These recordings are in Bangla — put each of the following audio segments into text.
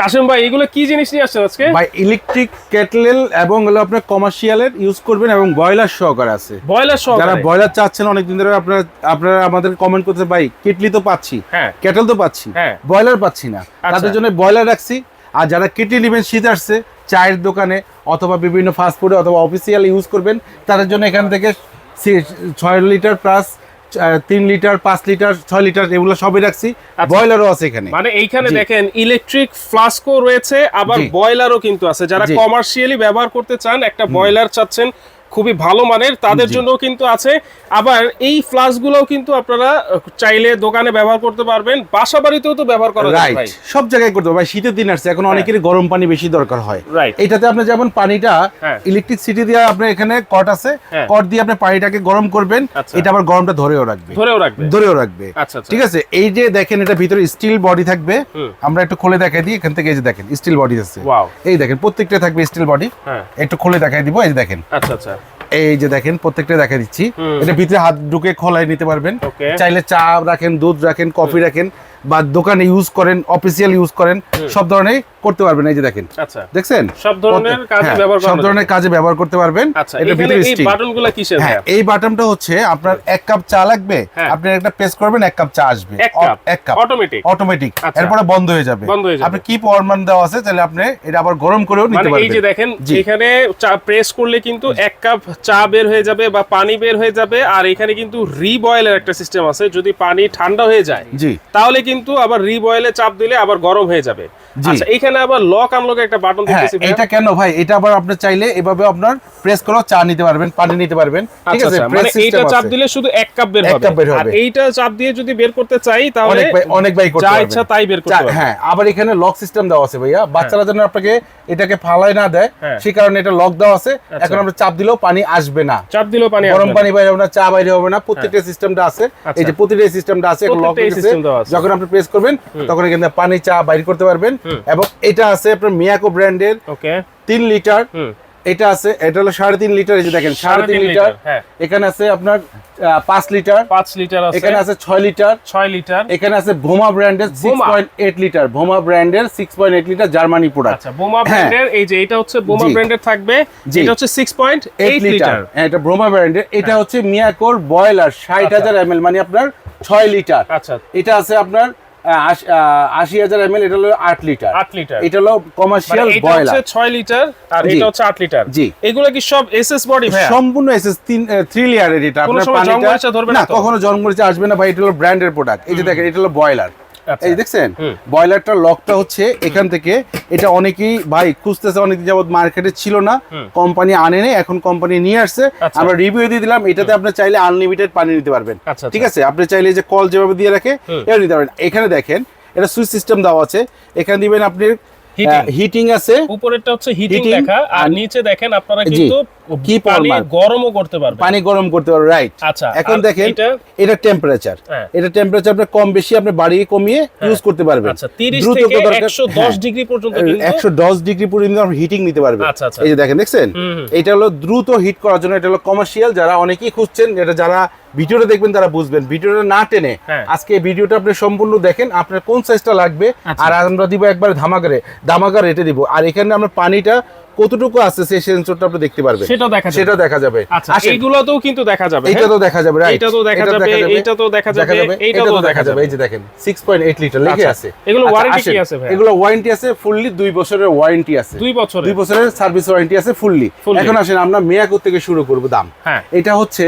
কাশেম ভাই এগুলো কি জিনিস নিয়ে আসছেন আজকে? ভাই ইলেকট্রিক কেটলেল এবং হলো আপনার কমার্শিয়ালের ইউজ করবেন এবং ব্রয়লার সহকারে আছে। বয়লার সহ যারা ব্রয়লার চাচ্ছেন অনেকদিন ধরে আপনারা আপনারা আমাদের কমেন্ট করতে ভাই কিটলি তো পাচ্ছি হ্যাঁ। কেটল তো পাচ্ছি হ্যাঁ। ব্রয়লার পাচ্ছি না। আচ্ছা। তাদের জন্য ব্রয়লার রাখছি। আর যারা কিটলি নেবেন শীত আসছে চায়ের দোকানে অথবা বিভিন্ন ফাস্টফুডে অথবা অফিসিয়াল ইউজ করবেন তাদের জন্য এখান থেকে ছয় লিটার প্লাস তিন লিটার পাঁচ লিটার ছয় লিটার এগুলো সবই রাখছি। বয়লারও আছে এখানে। মানে এইখানে দেখেন ইলেকট্রিক ফ্লাস্কও রয়েছে আবার বয়লারও কিন্তু আছে। যারা কমার্শিয়ালি ব্যবহার করতে চান একটা বয়লার চাচ্ছেন খুবই ভালো মানের তাদের জি। জন্যও কিন্তু আছে। আবার এই ফ্লাস্কগুলোও কিন্তু আপনারা চাইলে দোকানে ব্যবহার করতে পারবেন। বাসা বাড়িতেও তো ব্যবহার করা যায় ভাই। সব জায়গায় করতে ভাই শীতের দিন আসছে এখন অনেকেরই গরম পানি বেশি দরকার হয়। এটাতে আপনি যেমন পানিটা হ্যাঁ। ইলেকট্রিক সিটি দিয়ে আপনি এখানে কট আছে হ্যাঁ। কট দিয়ে আপনি পানিটাকে গরম করবেন আচ্ছা। এটা আবার গরমটা ধরেও রাখবে। ধরেও রাখবে। ধরেও রাখবে। আচ্ছা আচ্ছা। ঠিক আছে? এই যে দেখেন এটা ভিতরে স্টিল বডি থাকবে। আমরা একটু খুলে দেখাই দিই এখান থেকে এই যে দেখেন স্টিল বডি আছে। এই দেখেন প্রত্যেকটা থাকবে স্টিল বডি হ্যাঁ। একটু খুলে দেখাই দিব এই দেখেন। আচ্ছা আচ্ছা। এই যে দেখেন প্রত্যেকটা দেখা দিচ্ছি। এটা ভিতরে হাত ঢুকে খোলাই নিতে পারবেন। চাইলে চা রাখেন দুধ রাখেন কফি রাখেন। বা দোকানে ইউজ করেন অফিসিয়াল ইউজ করেন সব ধরনের করতে পারবেন এই যে দেখেন। আচ্ছা। দেখছেন? সব ধরনের কাজে হ্যাঁ, ব্যবহার সব ধরনের কাজে ব্যবহার করতে পারবেন। আচ্ছা এটা ভিতরে এই স্টিল বাটনগুলো কিসের হ্যাঁ এই বাটনটা হচ্ছে আপনার এক কাপ চা লাগবে হ্যাঁ। আপনি একটা প্রেস করবেন এক কাপ চা আসবে। এক কাপ? অটোমেটিক অটোমেটিক আচ্ছা। এরপরে বন্ধ হয়ে যাবে। আপনি কি পরিমাণ দেওয়া আছে তাহলে আপনি এটা আবার গরম করেও নিতে মানে এই যে দেখেন এখানে চা প্রেস করলে কিন্তু এক কাপ চা বের হয়ে যাবে বা পানি বের হয়ে যাবে আর এখানে কিন্তু রিবয়েলের একটা সিস্টেম আছে যদি পানি ঠান্ডা হয়ে যায় জি। তাহলে কিন্তু আবার রিবয়েলে চাপ দিলে আবার গরম হয়ে যাবে। আচ্ছা এখানে আবার লক আনলক একটা বাটন হ্যাঁ দেখতেছি এটা কেন ভাই? এটা আবার আপনি চাইলে এভাবে আপনার প্রেস করেও চা নিতে পারবেন পানি নিতে পারবেন। ঠিক আচ্ছা আছে? আচ্ছা, মানে এইটা চাপ দিলে শুধু এক কাপ বের হবে। আর এইটা চাপ দিয়ে যদি বের করতে চাই তাহলে অনেক ভাই করতে যা ইচ্ছা তাই বের করতে হ্যাঁ আবার এখানে লক সিস্টেম দেওয়া আছে ভাইয়া। বাচ্চারা যেন আপনাকে এটাকে ফালাই না দেয় হ্যাঁ। সেই কারণে এটা লক দেওয়া আছে। আচ্ছা। এখন আমরা চাপ দিলেও পানি আসবে না। চাপ দিলেও পানি গরম পানি বাইরে হবে না চা বাইরে হবে না। প্রত্যেকটা সিস্টেমটা আছে। এই যে প্রতিটা সিস্টেমটা আছে লক। যখন আপনি প্রেস করবেন তখন এখানে পানি চা বাইর করতে পারবেন। এবং এটা আছে আপনার মিয়াকো ব্র্যান্ডের ওকে। তিন লিটার। এটা আছে এটা হলো সাড়ে তিন লিটার এই যে দেখেন সাড়ে তিন লিটার। হ্যাঁ। এখানে আছে আপনার পাঁচ লিটার। পাঁচ লিটার আছে। এখানে আছে ছয় লিটার। ছয় লিটার। এখানে আছে ভোমা ব্র্যান্ডের সিক্স পয়েন্ট এইট লিটার ভোমা ব্র্যান্ডের six point eight litre Germany product আচ্ছা বোমা হ্যাঁ। ব্র্যান্ডের এই যে এটা হচ্ছে বোমা জি। ব্র্যান্ডের থাকবে। এটা হচ্ছে 6.8 এইট লিটার হ্যাঁ এটা ব্রোমা ব্র্যান্ডের এটা হচ্ছে মিয়াকোর বয়লার ষাট হাজার এম মানে আপনার ছয় লিটার। আচ্ছা। এটা আছে আপনার আশ- হাজার এম এটা হলো আট লিটার। আট লিটার। এটা হলো মানে কমার্শিয়াল এটা বয়লার ছয় লিটার আর এটা হচ্ছে আট লিটার। জি। এগুলো কি সব এসএস বডি ভাই সম্পূর্ণ এসএস তিন থ্রি লেয়ারের এটা। আপনার পানিটা না? কখনো জন্মরিচা আসবে না ভাই এটা হলো ব্র্যান্ডের প্রোডাক্ট এই যে দেখেন এটা হলো বয়লার। এই দেখছেন। বয়লারটার লকটা হচ্ছে এখান থেকে। এটা অনেকেই ভাই খুঁজতেছে অনেক যাবত মার্কেটে ছিল না। কোম্পানি আনে নেই এখন কোম্পানি নিয়ে আসছে। আচ্ছা। আমরা রিভিউ দিয়ে দিলাম এটাতে আপনি চাইলে আনলিমিটেড পানি নিতে পারবেন। আচ্ছা, ঠিক আছে? আপনি চাইলে যে কল যেভাবে দিয়ে রাখে। এটা নিতে পারবেন। এখানে দেখেন এটা সুইচ সিস্টেম দেওয়া আছে। এখানে দিবেন আপনি। হিটিং আছে। উপরেরটা হচ্ছে হিটিং লেখা আর নিচে দেখেন আপনারা কিন্তু কি? গরমও করতে পারবেন পানি গরম করতে পারবে রাইট আচ্ছা, এখন দেখেন এটা? টেম্পারেচার হ্যাঁ। এটা টেম্পারেচার আপনি কম বেশি আপনি বাড়িয়ে কমিয়ে ইউজ করতে পারবেন আচ্ছা 30 দ্রুত থেকে 110 হ্যাঁ। ডিগ্রি পর্যন্ত কিন্তু একশো দশ ডিগ্রি পর্যন্ত হিটিং নিতে পারবে আচ্ছা, আচ্ছা। এই যে দেখেন দেখছেন। এটা হলো দ্রুত হিট করার জন্য এটা হলো কমার্শিয়াল যারা অনেকেই খুঁজছেন এটা যারা ভিডিওটা দেখবেন তারা বুঝবেন ভিডিওটা না টেনে হ্যাঁ। আজকে ভিডিওটা আপনি সম্পূর্ণ দেখেন আপনার কোন সাইজটা লাগবে আচ্ছা। আর আমরা দিব একবার ধামাকারে দামাকা রেটে দিব আর এখানে আমরা পানিটা কতটুকু আছে সেই সেন্সরটা আপনি দেখতে পারবেন। সেটা দেখা যাবে। সেটা দেখা যাবে। আচ্ছা এইগুলোতেও কিন্তু দেখা যাবে এইটা হ্যাঁ? তো দেখা যাবে right? এইটা তো দেখা যাবে, এইটা তো দেখা যাবে, এইটা তো দেখা যাবে। এই যে দেখেন 6.8 লিটার লিখে আচ্ছা, আছে। এগুলো আচ্ছা, warranty কি আছে ভাই? এগুলো ওয়ারেন্টি আছে ফুললি দুই বছরের ওয়ারেন্টি আছে। দুই বছরে দুই বছরের সার্ভিস ওয়ারেন্টি আছে ফুললি। এখন আসেন আমরা মিয়াকোর থেকে শুরু করব দাম? হ্যাঁ। এটা হচ্ছে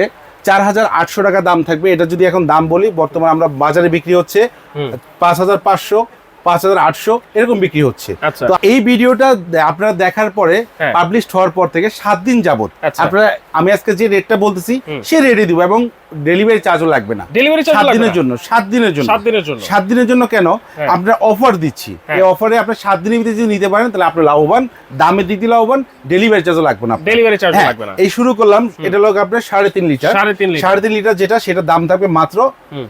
চার হাজার আটশো টাকা দাম থাকবে। এটা যদি এখন দাম বলি বর্তমানে আমরা বাজারে বিক্রি হচ্ছে পাঁচ হাজার পাঁচশো। পাঁচ হাজার আটশো এরকম বিক্রি হচ্ছে আচ্ছা। তো এই ভিডিওটা আপনারা দেখার পরে হ্যাঁ। পাবলিশ হওয়ার পর থেকে সাত দিন যাবত আচ্ছা। আপনারা আমি আজকে যে রেটটা বলতেছি সে রেটে দিব এবং ডেলিভারি চার্জও লাগবে না। ডেলিভারি চার্জ দিনের জন্য সাত দিনের জন্য। সাত দিনের জন্য। সাত দিনের জন্য কেন? হ্যাঁ। আপনার অফার দিচ্ছি। হ্যাঁ। এই অফারে আপনি সাত দিনের ভিতরে যদি নিতে পারেন তাহলে আপনি লাভবান দামের দিক দিয়ে লাভবান ডেলিভারি চার্জও লাগবে না ডেলিভারি চার্জ হ্যাঁ, লাগবে না। এই শুরু করলাম এটা লোক আপনার সাড়ে তিন লিটার। সাড়ে তিন লিটার। সাড়ে তিন লিটার যেটা সেটা দাম থাকবে মাত্র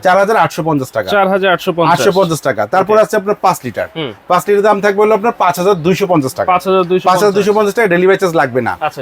চার হাজার আটশো পঞ্চাশ টাকা। চার হাজার আটশো পঞ্চাশ। আটশো পঞ্চাশ টাকা। তারপর আছে আপনার পাঁচ লিটার। পাঁচ লিটার দাম থাকবে হলো আপনার পাঁচ হাজার দুইশো পঞ্চাশ টাকা। পাঁচ হাজার দুইশো পঞ্চাশ। টাকা ডেলিভারি চার্জ লাগবে না। আচ্ছা,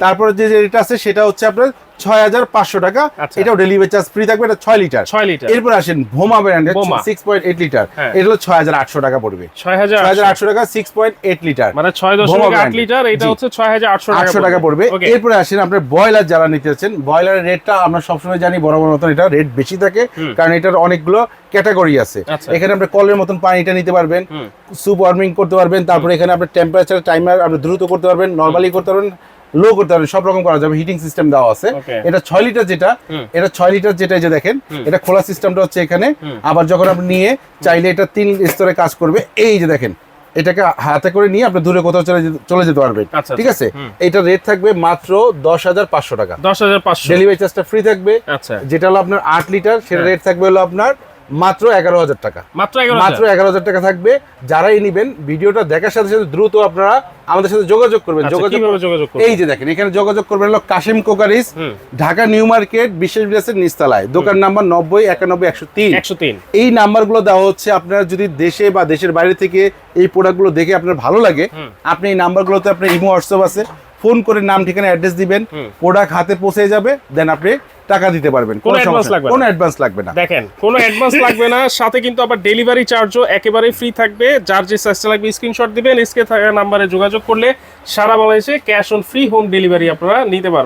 তারপরে- যে যেটা আছে সেটা হচ্ছে আপনার ছয় হাজার পাঁচশো টাকা। আচ্ছা। এটাও ডেলিভারি চার্জ ফ্রি থাকবে এটা ছয় লিটার ছয় লিটার এরপর আসেন ভোমা ব্র্যান্ডের বোমা। Six point eight litre. এটা হলো ছয় হাজার আটশো টাকা পড়বে। ছয় হাজার আটশো। টাকা সিক্স পয়েন্ট এইট লিটার মানে ছয় দশমিক আট লিটার এটা হচ্ছে ছয় হাজার আটশো আটশো টাকা পড়বে। এরপরে আসেন আপনার ব্রয়লার যারা নিতে চাচ্ছেন ব্রয়লারের রেটটা আমরা সবসময় জানি বড় বড় মতন এটা রেট বেশি থাকে কারণ এটার অনেকগুলো ক্যাটাগরি আছে। আচ্ছা। এখানে আপনি কলের মতন পানিটা নিতে পারবেন। সুপ ওয়ার্মিং করতে পারবেন তারপরে এখানে আপনার টেম্পারেচার টাইমার আপনি দ্রুত করতে পারবেন নর্মালি করতে পারবেন। লো করতে পারবেন সব রকম করা যাবে হিটিং সিস্টেম দেওয়া আছে। এটা ছয় লিটার যেটা এটা ছয় লিটার যেটা যে দেখেন এটা খোলা সিস্টেমটা হচ্ছে এখানে। আবার যখন আপনি নিয়ে চাইলে এটা তিন স্তরে কাজ করবে। এই যে দেখেন এটাকে হাতে করে নিয়ে আপনি দূরে কোথাও চলে চলে যেতে পারবেন। আচ্ছা, ঠিক আছে? এটা রেট থাকবে মাত্র দশ হাজার পাঁচশো টাকা। দশ হাজার পাঁচশো। ডেলিভারি চার্জটা ফ্রি থাকবে। আচ্ছা। যেটা হলো আপনার আট লিটার সেটা হ্যাঁ। রেট থাকবে হলো আপনার মাত্র এগারো হাজার টাকা। মাত্র এগারো হাজার টাকা থাকবে। যারাই নিবেন ভিডিওটা দেখার সাথে সাথে দ্রুত আপনারা আমাদের সাথে যোগাযোগ করবেন আচ্ছা, যোগাযোগ যোগাযোগ এই যে দেখেন এখানে যোগাযোগ করবেন হলো কাশিম কোকারিস ঢাকা নিউ মার্কেট বিশেষ বিলাসের নিস্তালায় দোকান নাম্বার নব্বই একানব্বই একশো তিন। একশো তিন। এই নাম্বারগুলো দেওয়া হচ্ছে আপনারা যদি দেশে বা দেশের বাইরে থেকে এই প্রোডাক্টগুলো দেখে আপনার ভালো লাগে আপনি এই নাম্বারগুলোতে আপনার ইমো হোয়াটসঅ্যাপ আছে। ফোন করে নাম ঠিকানা অ্যাড্রেস দিবেন। প্রোডাক্ট হাতে পৌঁছে যাবে দেন আপনি টাকা দিতে পারবেন। কোনো সমস্যা লাগবে। কোনো অ্যাডভান্স লাগবে না। দেখেন কোনো অ্যাডভান্স লাগবে না। সাথে কিন্তু আবার ডেলিভারি চার্জও একেবারে ফ্রি থাকবে। যার যে সাইজটা লাগবে স্ক্রিনশট দিবেন এসকে থাকা নাম্বারে যোগাযোগ করলে সারা বাংলাদেশে cash on free home delivery আপনারা নিতে পারবেন।